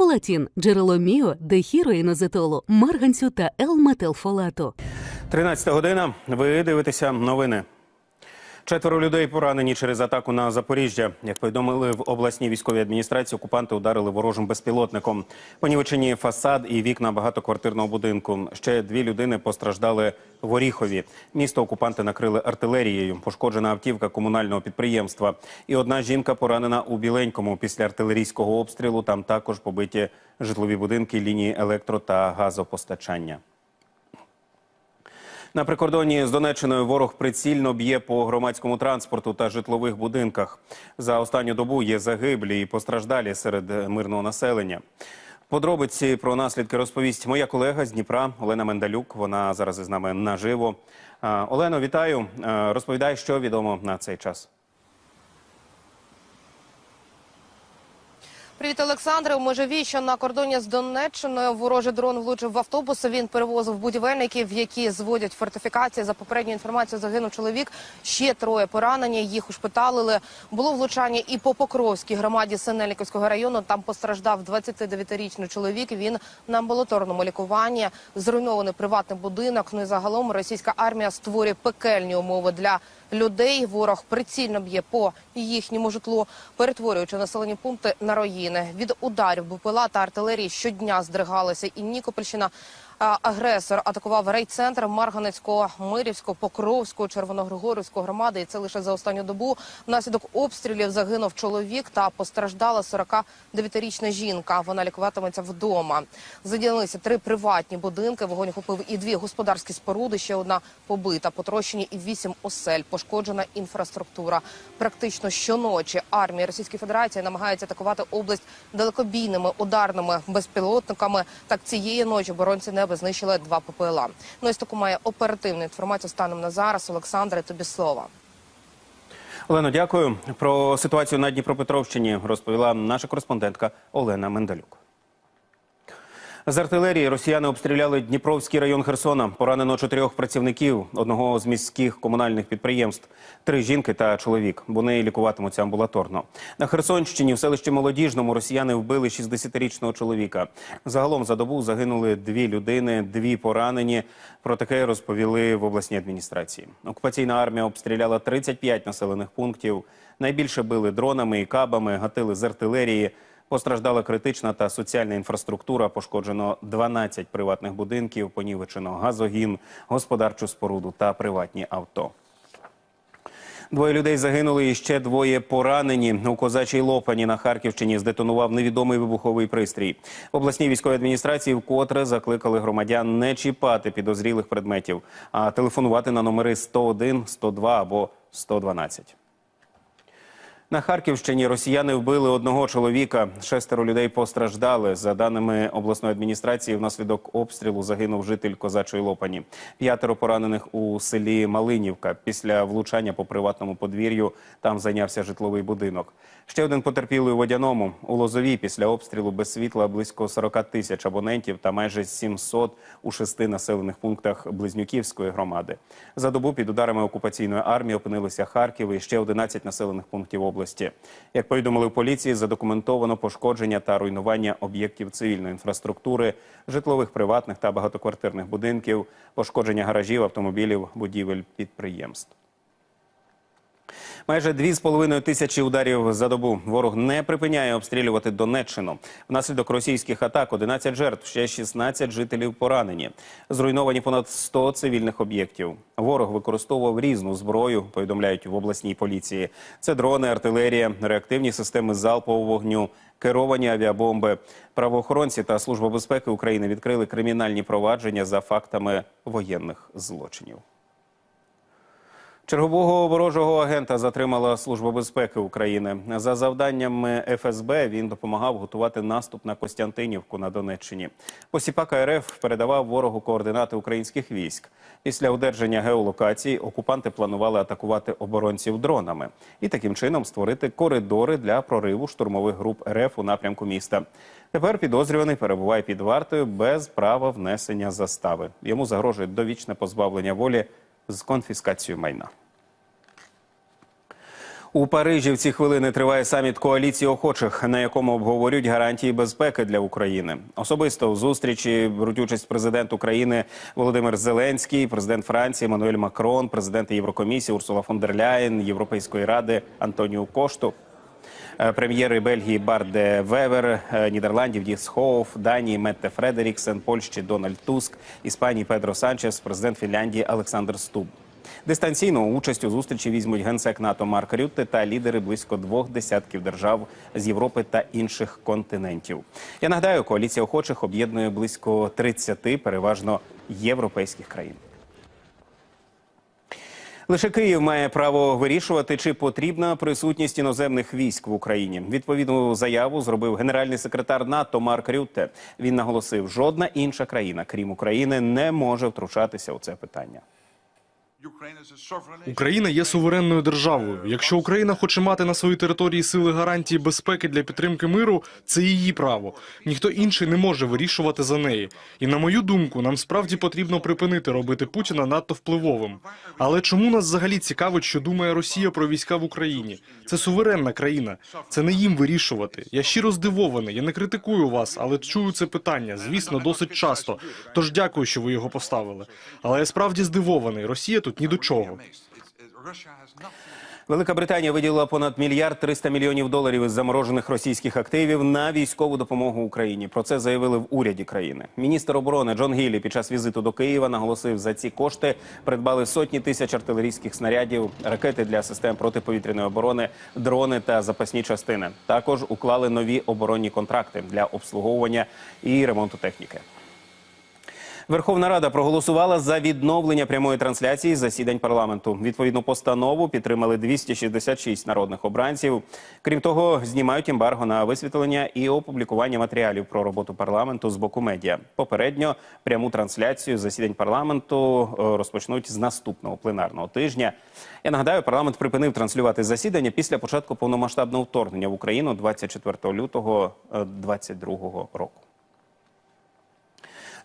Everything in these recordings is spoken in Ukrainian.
Фолатін – джерело міо, дехіроїнозетолу, марганцю та Л-метилфолату. 13 година. Ви дивитеся новини. Четверо людей поранені через атаку на Запоріжжя. Як повідомили в обласній військовій адміністрації, окупанти ударили ворожим безпілотником. Понівечені фасад і вікна багатоквартирного будинку. Ще дві людини постраждали в Оріхові. Місто окупанти накрили артилерією. Пошкоджена автівка комунального підприємства. І одна жінка поранена у Біленькому після артилерійського обстрілу. Там також побиті житлові будинки, лінії електро та газопостачання. На прикордонні з Донеччиною ворог прицільно б'є по громадському транспорту та житлових будинках. За останню добу є загиблі і постраждалі серед мирного населення. Подробиці про наслідки розповість моя колега з Дніпра Олена Мендалюк. Вона зараз із нами наживо. Олено, вітаю. Розповідай, що відомо на цей час. Привіт, Олександре. У Межовій, що на кордоні з Донеччиною ворожий дрон влучив в автобус. Він перевозив будівельників, які зводять фортифікації. За попередньою інформацією загинув чоловік. Ще троє поранені. Їх ушпиталили. Було влучання і по Покровській громаді Синельниковського району. Там постраждав 29-річний чоловік. Він на амбулаторному лікуванні. Зруйнований приватний будинок. Ну і загалом російська армія створює пекельні умови для людей. Ворог прицільно б'є по їхньому житлу, перетворюючи населені пункти на руїни. Від ударів БПЛА та артилерії щодня здригалися і Нікопольщина. Агресор атакував райцентр Марганецького, Мирівського, Покровського, Червоногригорівського громади. І це лише за останню добу. Внаслідок обстрілів загинув чоловік та постраждала 49-річна жінка. Вона лікуватиметься вдома. Заділилися три приватні будинки. Вогонь охопив і дві господарські споруди. Ще одна побита, потрощені і вісім осель. Пошкоджена інфраструктура. Практично щоночі армія Російської Федерації намагається атакувати область далекобійними ударними безпілотниками. Так цієї ночі боронці неба знищили два ППЛА. Ну ось таку має оперативну інформацію станом на зараз. Олександре, тобі слова. Олено, дякую. Про ситуацію на Дніпропетровщині розповіла наша кореспондентка Олена Мендалюк. З артилерії росіяни обстріляли Дніпровський район Херсона. Поранено чотирьох працівників одного з міських комунальних підприємств. Три жінки та чоловік. Вони лікуватимуться амбулаторно. На Херсонщині в селищі Молодіжному росіяни вбили 60-річного чоловіка. Загалом за добу загинули дві людини, дві поранені. Про таке розповіли в обласній адміністрації. Окупаційна армія обстріляла 35 населених пунктів. Найбільше били дронами і кабами, гатили з артилерії. Постраждала критична та соціальна інфраструктура. Пошкоджено 12 приватних будинків, понівечено газогін, господарчу споруду та приватні авто. Двоє людей загинули і ще двоє поранені. У козачій Лопані на Харківщині здетонував невідомий вибуховий пристрій. В обласній військовій адміністрації вкотре закликали громадян не чіпати підозрілих предметів, а телефонувати на номери 101, 102 або 112. На Харківщині росіяни вбили одного чоловіка. Шестеро людей постраждали. За даними обласної адміністрації, внаслідок обстрілу загинув житель козачої Лопані. П'ятеро поранених у селі Малинівка. Після влучання по приватному подвір'ю там зайнявся житловий будинок. Ще один потерпілий у водяному у Лозові після обстрілу без світла близько 40 тисяч абонентів та майже 700 у шести населених пунктах Близнюківської громади. За добу під ударами окупаційної армії опинилися Харків і ще 11 населених пунктів області. Як повідомили в поліції, задокументовано пошкодження та руйнування об'єктів цивільної інфраструктури, житлових приватних та багатоквартирних будинків, пошкодження гаражів, автомобілів, будівель підприємств. Майже 2,5 тисячі ударів за добу. Ворог не припиняє обстрілювати Донеччину. Внаслідок російських атак 11 жертв, ще 16 жителів поранені. Зруйновані понад 100 цивільних об'єктів. Ворог використовував різну зброю, повідомляють в обласній поліції. Це дрони, артилерія, реактивні системи залпового вогню, керовані авіабомби. Правоохоронці та Служба безпеки України відкрили кримінальні провадження за фактами воєнних злочинів. Чергового ворожого агента затримала Служба безпеки України. За завданнями ФСБ він допомагав готувати наступ на Костянтинівку на Донеччині. Посіпака РФ передавав ворогу координати українських військ. Після одержання геолокації окупанти планували атакувати оборонців дронами і таким чином створити коридори для прориву штурмових груп РФ у напрямку міста. Тепер підозрюваний перебуває під вартою без права внесення застави. Йому загрожує довічне позбавлення волі з конфіскацією майна. У Парижі в ці хвилини триває саміт коаліції охочих, на якому обговорюють гарантії безпеки для України. Особисто у зустрічі беруть участь президент України Володимир Зеленський, президент Франції Еммануель Макрон, президент Єврокомісії Урсула фон дер Ляєн, Європейської ради Антоніу Кошту. Е, Прем'єри Бельгії Барде Вевер, е, Нідерландів Діс Хоуф, Данії Метте Фредеріксен, Польщі Дональд Туск, Іспанії Педро Санчес, президент Фінляндії Олександр Стуб. Дистанційно участь у зустрічі візьмуть генсек НАТО Марк Рютте та лідери близько двох десятків держав з Європи та інших континентів. Я нагадаю, коаліція охочих об'єднує близько 30 переважно європейських країн. Лише Київ має право вирішувати, чи потрібна присутність іноземних військ в Україні. Відповідну заяву зробив генеральний секретар НАТО Марк Рютте. Він наголосив, жодна інша країна, крім України, не може втручатися у це питання. Україна є суверенною державою. Якщо Україна хоче мати на своїй території сили гарантії безпеки для підтримки миру, це її право. Ніхто інший не може вирішувати за неї. І на мою думку, нам справді потрібно припинити робити Путіна надто впливовим. Але чому нас взагалі цікавить, що думає Росія про війська в Україні? Це суверенна країна. Це не їм вирішувати. Я щиро здивований. Я не критикую вас, але чую це питання. Звісно, досить часто. Тож дякую, що ви його поставили. Але я справді здивований. Росія тут ні до чого. Велика Британія виділила понад мільярд 300 мільйонів доларів із заморожених російських активів на військову допомогу Україні. Про це заявили в уряді країни. Міністр оборони Джон Гіллі під час візиту до Києва наголосив, за ці кошти придбали сотні тисяч артилерійських снарядів, ракети для систем протиповітряної оборони, дрони та запасні частини. Також уклали нові оборонні контракти для обслуговування і ремонту техніки. Верховна Рада проголосувала за відновлення прямої трансляції засідань парламенту. Відповідну постанову підтримали 266 народних обранців. Крім того, знімають ембарго на висвітлення і опублікування матеріалів про роботу парламенту з боку медіа. Попередньо пряму трансляцію засідань парламенту е, розпочнуть з наступного пленарного тижня. Я нагадаю, парламент припинив транслювати засідання після початку повномасштабного вторгнення в Україну 24 лютого 2022 року.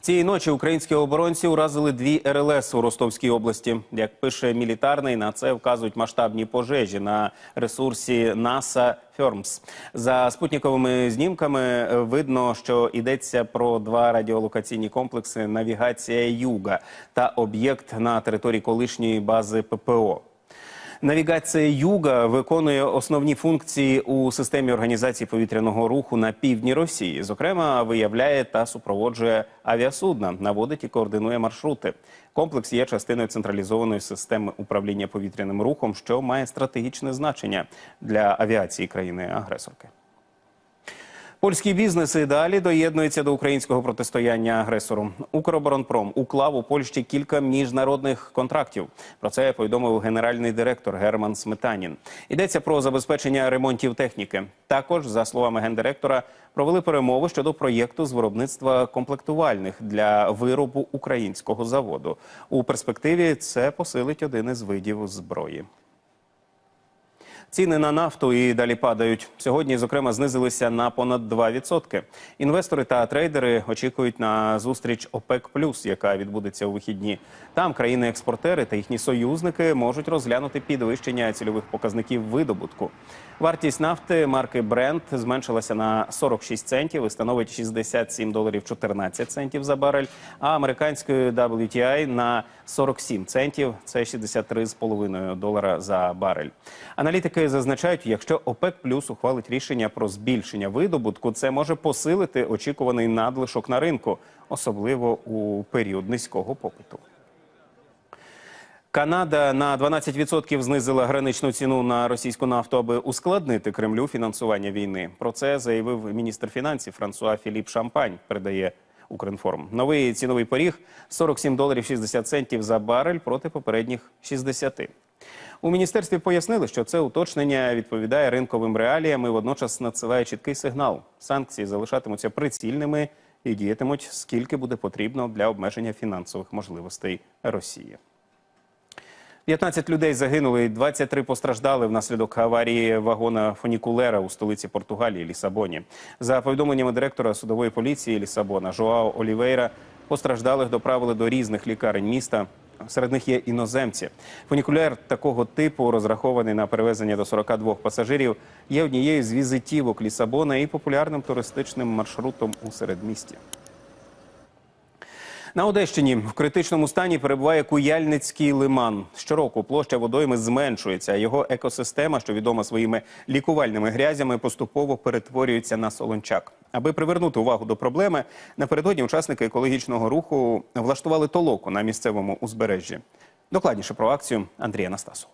Цієї ночі українські оборонці уразили дві РЛС у Ростовській області. Як пише мілітарний, на це вказують масштабні пожежі на ресурсі НАСА Фьормс. За спутниковими знімками е, видно, що йдеться про два радіолокаційні комплекси Навігація Юга та об'єкт на території колишньої бази ППО. Навігація Юга виконує основні функції у системі організації повітряного руху на півдні Росії. Зокрема, виявляє та супроводжує авіасудна, наводить і координує маршрути. Комплекс є частиною централізованої системи управління повітряним рухом, що має стратегічне значення для авіації країни-агресорки. Польський бізнес і далі доєднується до українського протистояння агресору. Укроборонпром уклав у Польщі кілька міжнародних контрактів. Про це повідомив генеральний директор Герман Сметанін. Йдеться про забезпечення ремонтів техніки. Також, за словами гендиректора, провели перемови щодо проєкту з виробництва комплектувальних для виробу українського заводу. У перспективі це посилить один із видів зброї. Ціни на нафту і далі падають. Сьогодні, зокрема, знизилися на понад 2%. Інвестори та трейдери очікують на зустріч ОПЕК+, яка відбудеться у вихідні. Там країни-експортери та їхні союзники можуть розглянути підвищення цільових показників видобутку. Вартість нафти марки Brent зменшилася на 46 центів і становить 67 доларів 14 центів за барель, а американської WTI на 47 центів – це 63,5 долара за барель. Аналітики зазначають, якщо ОПЕК плюс ухвалить рішення про збільшення видобутку, це може посилити очікуваний надлишок на ринку, особливо у період низького попиту. Канада на 12% знизила граничну ціну на російську нафту, аби ускладнити Кремлю фінансування війни. Про це заявив міністр фінансів Франсуа Філіп Шампань. Передає Укрінформ. Новий ціновий поріг 47 доларів 60 центів за барель проти попередніх 60. У міністерстві пояснили, що це уточнення відповідає ринковим реаліям і водночас надсилає чіткий сигнал. Санкції залишатимуться прицільними і діятимуть скільки буде потрібно для обмеження фінансових можливостей Росії. 15 людей загинули, і 23 постраждали внаслідок аварії вагона фунікулера у столиці Португалії Лісабоні. За повідомленнями директора судової поліції Лісабона Жоао Олівейра, постраждалих доправили до різних лікарень міста. Серед них є іноземці. Фунікуляр такого типу, розрахований на перевезення до 42 пасажирів, є однією з візитівок Лісабона і популярним туристичним маршрутом у середмісті. На Одещині в критичному стані перебуває Куяльницький лиман. Щороку площа водойми зменшується, а його екосистема, що відома своїми лікувальними грязями, поступово перетворюється на солончак. Аби привернути увагу до проблеми, напередодні учасники екологічного руху влаштували толоку на місцевому узбережжі. Докладніше про акцію Андрія Настасу.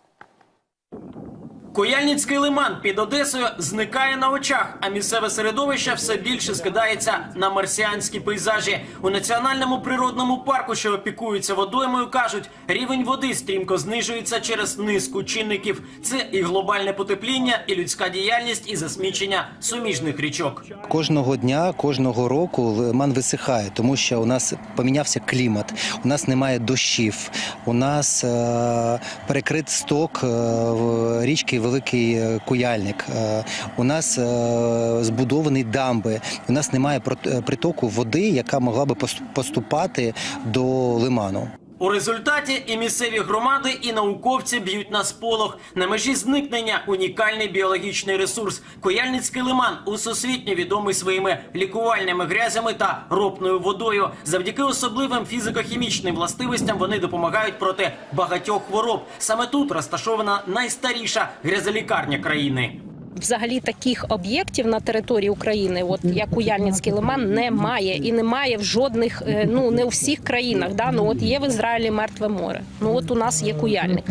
Куяльницький лиман під Одесою зникає на очах, а місцеве середовище все більше скидається на марсіанські пейзажі. У національному природному парку, що опікується водоймою, кажуть, рівень води стрімко знижується через низку чинників. Це і глобальне потепління, і людська діяльність, і засмічення суміжних річок. Кожного дня, кожного року лиман висихає, тому що у нас помінявся клімат, у нас немає дощів, у нас е, перекрит сток е, річки Великий е, Куяльник, е, у нас е, збудовані дамби, у нас немає притоку води, яка могла би поступати до лиману. У результаті і місцеві громади, і науковці б'ють на сполох. На межі зникнення унікальний біологічний ресурс. Кояльницький лиман усесвітньо відомий своїми лікувальними грязями та ропною водою. Завдяки особливим фізико-хімічним властивостям вони допомагають проти багатьох хвороб. Саме тут розташована найстаріша грязолікарня країни. Взагалі таких об'єктів на території України, от як Уяльницький лиман, немає і немає в жодних, е, ну не у всіх країнах. Да? Ну от є в Ізраїлі мертве море. Ну от у нас є куяльник.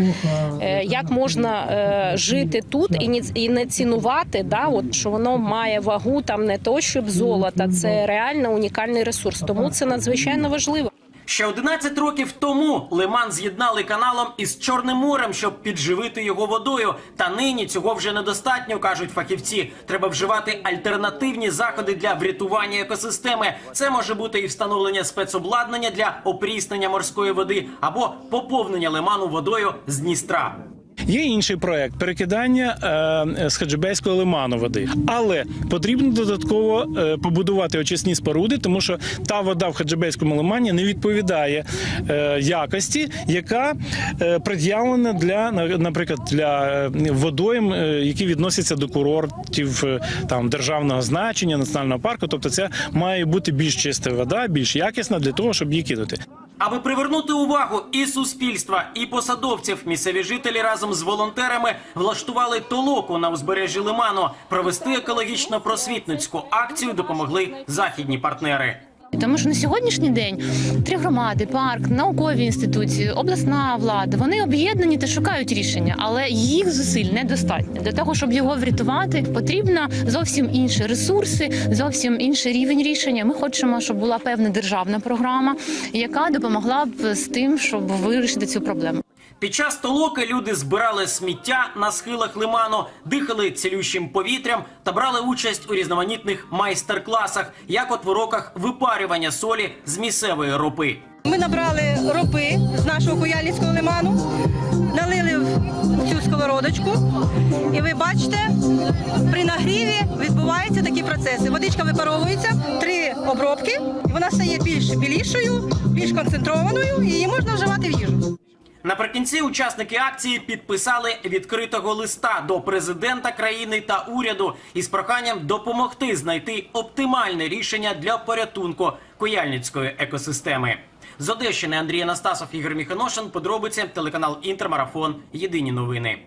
Е, Як можна е, жити тут і ні- і не цінувати, да? от що воно має вагу там не то, щоб золота, це реально унікальний ресурс. Тому це надзвичайно важливо. Ще 11 років тому лиман з'єднали каналом із Чорним морем, щоб підживити його водою. Та нині цього вже недостатньо, кажуть фахівці. Треба вживати альтернативні заходи для врятування екосистеми. Це може бути і встановлення спецобладнання для опріснення морської води або поповнення лиману водою з Дністра. Є інший проект перекидання е, з Хаджибейського лиману води, але потрібно додатково е, побудувати очисні споруди, тому що та вода в Хаджибейському лимані не відповідає е, якості, яка пред'явлена для на- наприклад для водойм, які відносяться до курортів там державного значення, національного парку. Тобто, це має бути більш чиста вода, більш якісна для того, щоб її кидати. Аби привернути увагу і суспільства, і посадовців, місцеві жителі разом з волонтерами влаштували толоку на узбережжі лиману. Провести екологічно-просвітницьку акцію допомогли західні партнери. Тому що на сьогоднішній день три громади, парк, наукові інституції, обласна влада вони об'єднані та шукають рішення, але їх зусиль недостатньо. Для того щоб його врятувати, потрібно зовсім інші ресурси, зовсім інший рівень рішення. Ми хочемо, щоб була певна державна програма, яка допомогла б з тим, щоб вирішити цю проблему. Під час толоки люди збирали сміття на схилах лиману, дихали цілющим повітрям та брали участь у різноманітних майстер-класах, як от в уроках випарювання солі з місцевої ропи. Ми набрали ропи з нашого Куяльницького лиману, налили в цю сковородочку, і ви бачите, при нагріві відбуваються такі процеси. Водичка випаровується, три обробки, вона стає більш білішою, більш концентрованою, і її можна вживати в їжу. Наприкінці учасники акції підписали відкритого листа до президента країни та уряду із проханням допомогти знайти оптимальне рішення для порятунку кояльницької екосистеми. З Одещини Андрій Анастасов, Ігор Міханошин. Подробиці телеканал Інтермарафон. Єдині новини.